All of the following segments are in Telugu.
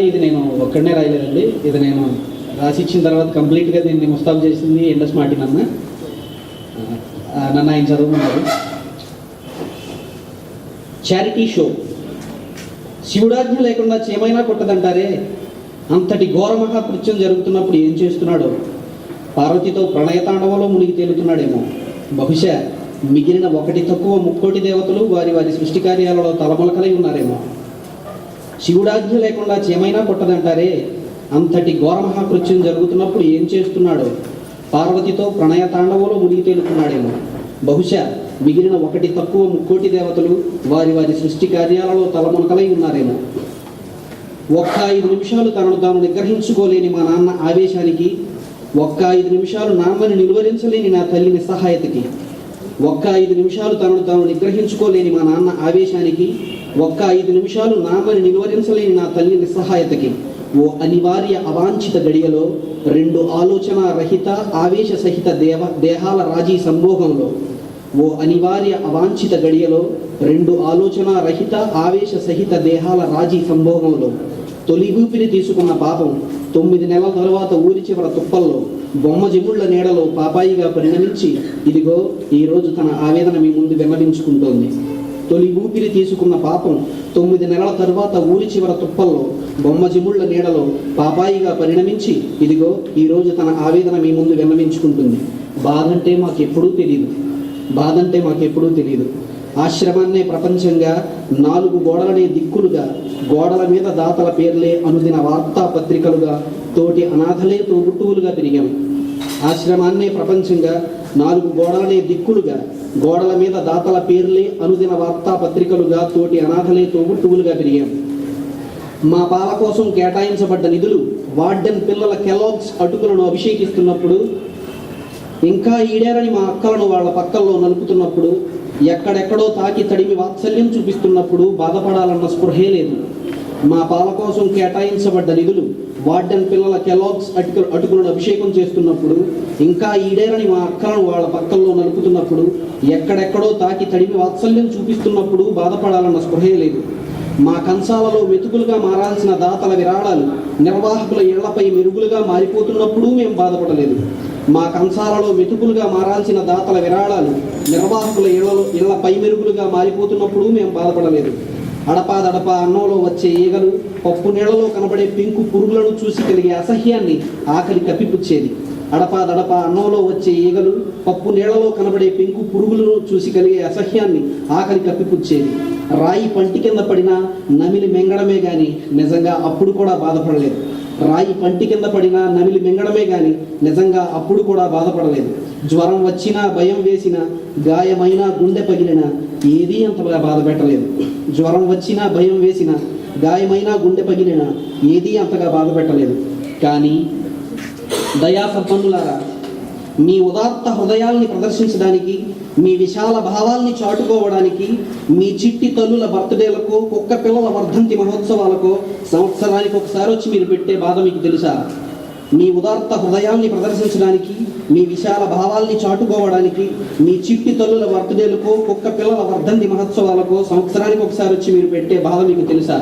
ఇది నేను ఒక్కడనే రాయలేదండి. ఇది నేను రాసి ఇచ్చిన తర్వాత కంప్లీట్గా దీన్ని ముస్తాబు చేసింది ఎండస్ మార్టిన్ అన్న నన్ను ఆయన చదువుకున్నారు చారిటీ షో శివుడాజ్ఞ లేకుండా చేమైనా కొట్టదంటారే? అంతటి ఘోర మహాకృత్యం జరుగుతున్నప్పుడు ఏం చేస్తున్నాడో? పార్వతితో ప్రణయతాండవంలో మునిగి తేలుతున్నాడేమో. బహుశా మిగిలిన ఒకటి తక్కువ ముక్కోటి దేవతలు వారి వారి సృష్టి కార్యాలలో తలమలకలై ఉన్నారేమో. శివుడాజ్ఞ లేకుండా చేమైనా కొట్టదంటారే అంతటి ఘోర మహాకృత్యం జరుగుతున్నప్పుడు ఏం చేస్తున్నాడో? పార్వతితో ప్రణయ తాండవంలో మునిగి తేలుతున్నాడేమో. బహుశా మిగిలిన ఒకటి తక్కువ ముక్కోటి దేవతలు వారి వారి సృష్టి కార్యాలలో తలమునకలై ఉన్నారేమో. ఒక్క ఐదు నిమిషాలు తనను తాను నిగ్రహించుకోలేని మా నాన్న ఆవేశానికి ఒక్క ఐదు నిమిషాలు నాన్నని నిలువరించలేని నా తల్లి నిస్సహాయతకి ఒక్క ఐదు నిమిషాలు తనను తాను నిగ్రహించుకోలేని మా నాన్న ఆవేశానికి ఒక్క ఐదు నిమిషాలు నామని నిలువరించలేని నా తల్లి నిస్సహాయతకి ఓ అనివార్య అవాంఛిత గడియలో రెండు ఆలోచన రహిత ఆవేశ సహిత దేవ దేహాల రాజీ సంభోగంలో ఓ అనివార్య అవాంఛిత గడియలో రెండు ఆలోచన రహిత ఆవేశ సహిత దేహాల రాజీ సంభోగంలో తొలి ఊపిరి తీసుకున్న పాపం తొమ్మిది నెలల తరువాత ఊరి చివర తుప్పల్లో బొమ్మ జిముళ్ళ నీడలో పాపాయిగా పరిణమించి ఇదిగో ఈరోజు తన ఆవేదన మీ ముందు వెల్లడించుకుంటోంది. తొలి ఊపిరి తీసుకున్న పాపం తొమ్మిది నెలల తర్వాత ఊరి చివర తుప్పల్లో బొమ్మ జిముళ్ళ నీడలో పాపాయిగా పరిణమించి ఇదిగో ఈరోజు తన ఆవేదన మీ ముందు విన్నవించుకుంటుంది బాధంటే మాకెప్పుడూ తెలియదు బాధంటే మాకెప్పుడూ తెలియదు ఆశ్రమాన్నే ప్రపంచంగా నాలుగు గోడలనే దిక్కులుగా గోడల మీద దాతల పేర్లే అనుదిన వార్తాపత్రికలుగా తోటి అనాథలే తోబుట్టువులుగా పెరిగాం. ఆశ్రమాన్నే ప్రపంచంగా నాలుగు గోడలనే దిక్కులుగా గోడల మీద దాతల పేర్లే అనుదిన వార్తాపత్రికలుగా తోటి అనాథలే తోబుట్టువులుగా పెరిగాం. మా పాల కోసం కేటాయించబడ్డ నిధులు వార్డెన్ పిల్లల కెలాగ్స్ అటుకులను అభిషేకిస్తున్నప్పుడు ఇంకా ఈడేరని మా అక్కలను వాళ్ళ పక్కల్లో నలుపుతున్నప్పుడు ఎక్కడెక్కడో తాకి తడిమి వాత్సల్యం చూపిస్తున్నప్పుడు బాధపడాలన్న స్పృహే లేదు. మా పాల కోసం కేటాయించబడ్డ నిధులు వార్డెన్ పిల్లల కెలాగ్స్ అటుకు అటుకులను అభిషేకం చేస్తున్నప్పుడు ఇంకా ఈడేరని మా అక్కలను వాళ్ళ పక్కల్లో నలుపుతున్నప్పుడు ఎక్కడెక్కడో తాకి తడిమి వాత్సల్యం చూపిస్తున్నప్పుడు బాధపడాలన్న స్పృహే లేదు. మా కంచాలలో మెతుకులుగా మారాల్సిన దాతల విరాళాలు నిర్వాహకుల ఇళ్ళపై మెరుగులుగా మారిపోతున్నప్పుడు మేము బాధపడలేదు. మా కంసాలలో మెతుకులుగా మారాల్సిన దాతల విరాళాలు నిర్వాహకుల ఇళ్ళలో ఇళ్ళ పై మెరుగులుగా మారిపోతున్నప్పుడు మేము బాధపడలేదు. అడపాదడప అన్నంలో వచ్చే ఈగలు పప్పు నీళ్ళలో కనబడే పెంకు పురుగులను చూసి కలిగే అసహ్యాన్ని ఆకలి కప్పిపుచ్చేది. అడపాదడప అన్నంలో వచ్చే ఈగలు పప్పు నీళ్ళలో కనబడే పెంకు పురుగులను చూసి కలిగే అసహ్యాన్ని ఆకలి కప్పిపుచ్చేది. రాయి పంటి కింద పడినా నమిలి మెంగడమే కానీ నిజంగా అప్పుడు కూడా బాధపడలేదు. రాయి పంటి కింద పడినా నమిలి మింగడమే కానీ నిజంగా అప్పుడు కూడా బాధపడలేదు. జ్వరం వచ్చినా భయం వేసినా గాయమైనా గుండె పగిలినా ఏదీ అంతగా బాధ పెట్టలేదు. జ్వరం వచ్చినా భయం వేసినా గాయమైనా గుండె పగిలినా ఏదీ అంతగా బాధ పెట్టలేదు. కానీ దయా సంపన్నులారా మీ ఉదాత్త హృదయాల్ని ప్రదర్శించడానికి మీ విశాల భావాల్ని చాటుకోవడానికి మీ చిట్టి తల్లుల బర్త్డేలకు కుక్క పిల్లల వర్ధంతి మహోత్సవాలకు సంవత్సరానికి ఒకసారి వచ్చి మీరు పెట్టే బాధ మీకు తెలుసా? మీ ఉదార్త హృదయాల్ని ప్రదర్శించడానికి మీ విశాల భావాల్ని చాటుకోవడానికి మీ చిట్టి తల్లుల బర్త్డేలకు కుక్క పిల్లల వర్ధంతి మహోత్సవాలకు సంవత్సరానికి ఒకసారి వచ్చి మీరు పెట్టే బాధ మీకు తెలుసా?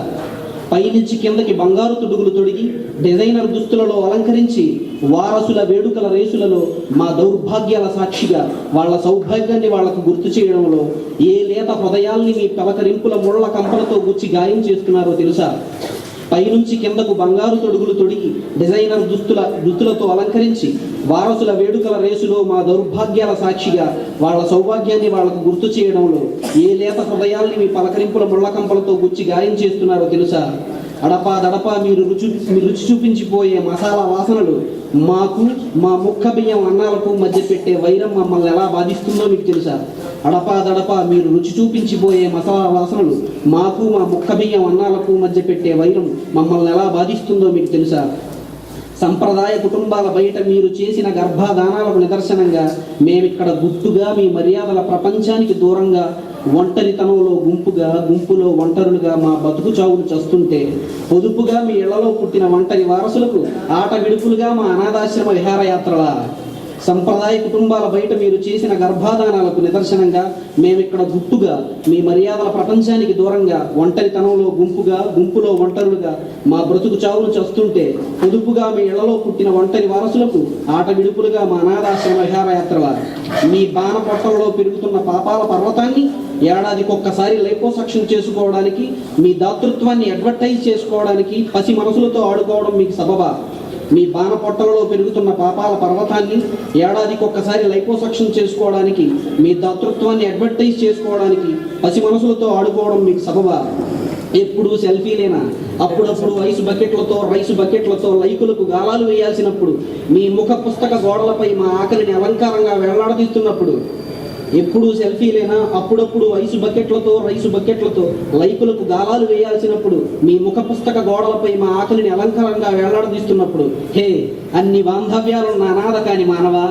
పైనుంచి కిందకి బంగారు తుడుగులు తొడిగి డిజైనర్ దుస్తులలో అలంకరించి వారసుల వేడుకల రేసులలో మా దౌర్భాగ్యాల సాక్షిగా వాళ్ళ సౌభాగ్యాన్ని వాళ్ళకు గుర్తు చేయడంలో ఏ లేత హృదయాల్ని మీ పలకరింపుల ముళ్ళ కంపలతో గుచ్చి గాయం చేస్తున్నారో తెలుసా? పైనుంచి కిందకు బంగారు తొడుగులు తొడిగి డిజైనర్ దుస్తుల దుస్తులతో అలంకరించి వారసుల వేడుకల రేసులో మా దౌర్భాగ్యాల సాక్షిగా వాళ్ళ సౌభాగ్యాన్ని వాళ్ళకు గుర్తు చేయడంలో ఏ లేత హృదయాల్ని మీ పలకరింపుల ముళ్ళకంపలతో గుచ్చి గాయం చేస్తున్నారో తెలుసా? అడపా దడపా మీరు రుచి రుచి చూపించిపోయే మసాలా వాసనలు మాకు మా ముక్క బియ్యం అన్నాలకు మధ్య పెట్టే వైరం మమ్మల్ని ఎలా బాధిస్తుందో మీకు తెలుసా? అడపాదడపా మీరు రుచి చూపించిపోయే మసాలా వాసనలు మాకు మా ముక్క బియ్యం అన్నాలకు మధ్య పెట్టే వైరం మమ్మల్ని ఎలా బాధిస్తుందో మీకు తెలుసా? సంప్రదాయ కుటుంబాల బయట మీరు చేసిన గర్భాధానాలకు నిదర్శనంగా మేమిక్కడ గుట్టుగా మీ మర్యాదల ప్రపంచానికి దూరంగా ఒంటరితనంలో గుంపుగా గుంపులో ఒంటరులుగా మా బతుకు చావులు చస్తుంటే పొదుపుగా మీ ఇళ్ళలో పుట్టిన ఒంటరి వారసులకు ఆట విడుపులుగా మా అనాథాశ్రమ విహారయాత్రల సంప్రదాయ కుటుంబాల బయట మీరు చేసిన గర్భాధానాలకు నిదర్శనంగా మేమిక్కడ గుట్టుగా మీ మర్యాదల ప్రపంచానికి దూరంగా ఒంటరితనంలో గుంపుగా గుంపులో ఒంటరులుగా మా బ్రతుకు చావును చస్తుంటే పొదుపుగా మీ ఇళ్ళలో పుట్టిన ఒంటరి వారసులకు ఆట విడుపులుగా మా అనాథాశ్రమ విహారయాత్ర మీ బాణ పొట్టంలో పెరుగుతున్న పాపాల పర్వతాన్ని ఏడాదికి ఒక్కసారి లైపోసక్షన్ చేసుకోవడానికి మీ దాతృత్వాన్ని అడ్వర్టైజ్ చేసుకోవడానికి పసి మనసులతో ఆడుకోవడం మీకు సబబా. మీ బాణ పొట్టలలో పెరుగుతున్న పాపాల పర్వతాన్ని ఏడాదికి ఒక్కసారి లైపోసక్షన్ చేసుకోవడానికి మీ దాతృత్వాన్ని అడ్వర్టైజ్ చేసుకోవడానికి పసి మనసులతో ఆడుకోవడం మీకు సబబా. ఎప్పుడు సెల్ఫీలేనా? అప్పుడప్పుడు రైస్ బకెట్లతో రైస్ బకెట్లతో లైకులకు గాలాలు వేయాల్సినప్పుడు మీ ముఖ పుస్తక గోడలపై మా ఆకలిని అలంకారంగా వెళ్ళాడదీస్తున్నప్పుడు ఎప్పుడు సెల్ఫీలేనా? అప్పుడప్పుడు ఐసు బకెట్లతో రైసు బకెట్లతో లైకులకు గాలాలు వేయాల్సినప్పుడు మీ ముఖ పుస్తక గోడలపై మా ఆకలిని అలంకారంగా వేలాడదీస్తున్నప్పుడు హే అన్ని బాంధవ్యాలున్న అనాథ కాని మానవా?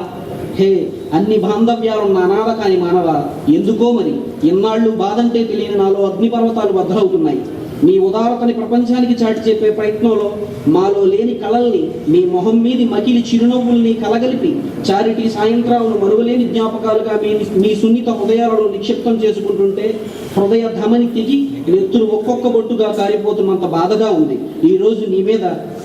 హే అన్ని బాంధవ్యాలున్న అనాథ కాని మానవా? ఎందుకో మరి ఇన్నాళ్ళు బాధంటే తెలియని నాలో అగ్నిపర్వతాలు బద్దలవుతున్నాయి. మీ ఉదారతని ప్రపంచానికి చాటి చెప్పే ప్రయత్నంలో మాలో లేని కళల్ని మీ మొహం మీది మకిలి చిరునవ్వుల్ని కలగలిపి చారిటీ సాయంత్రాలను మరువలేని జ్ఞాపకాలుగా మీ మీ సున్నిత హృదయాలను నిక్షిప్తం చేసుకుంటుంటే హృదయ ధమని నెత్తులు ఒక్కొక్క బొట్టుగా కారిపోతున్నంత బాధగా ఉంది. ఈ రోజు నీ మీద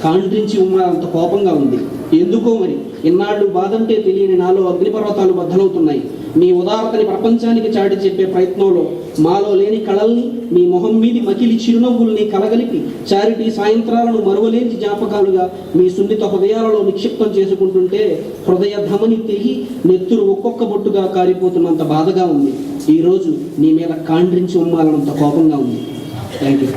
కాండ్రించి ఉన్నంత కోపంగా ఉంది. ఎందుకో మరి? ఇన్నాళ్ళు బాధంటే తెలియని నాలో అగ్నిపర్వతాలు బద్దలవుతున్నాయి. మీ ఉదారతని ప్రపంచానికి చాటి చెప్పే ప్రయత్నంలో మాలో లేని కళల్ని మీ మొహం మీది మకిలి చిరునవ్వుల్ని కలగలిపి చారిటీ సాయంత్రాలను మరువలేని జ్ఞాపకాలుగా మీ సున్నిత హృదయాలలో నిక్షిప్తం చేసుకుంటుంటే హృదయ ధమని తెగి నెత్తురు ఒక్కొక్క బొట్టుగా కారిపోతున్నంత బాధగా ఉంది. ఈరోజు నీ మీద కాండ్రించి ఉమ్మాలన్నంత కోపంగా ఉంది. Thank you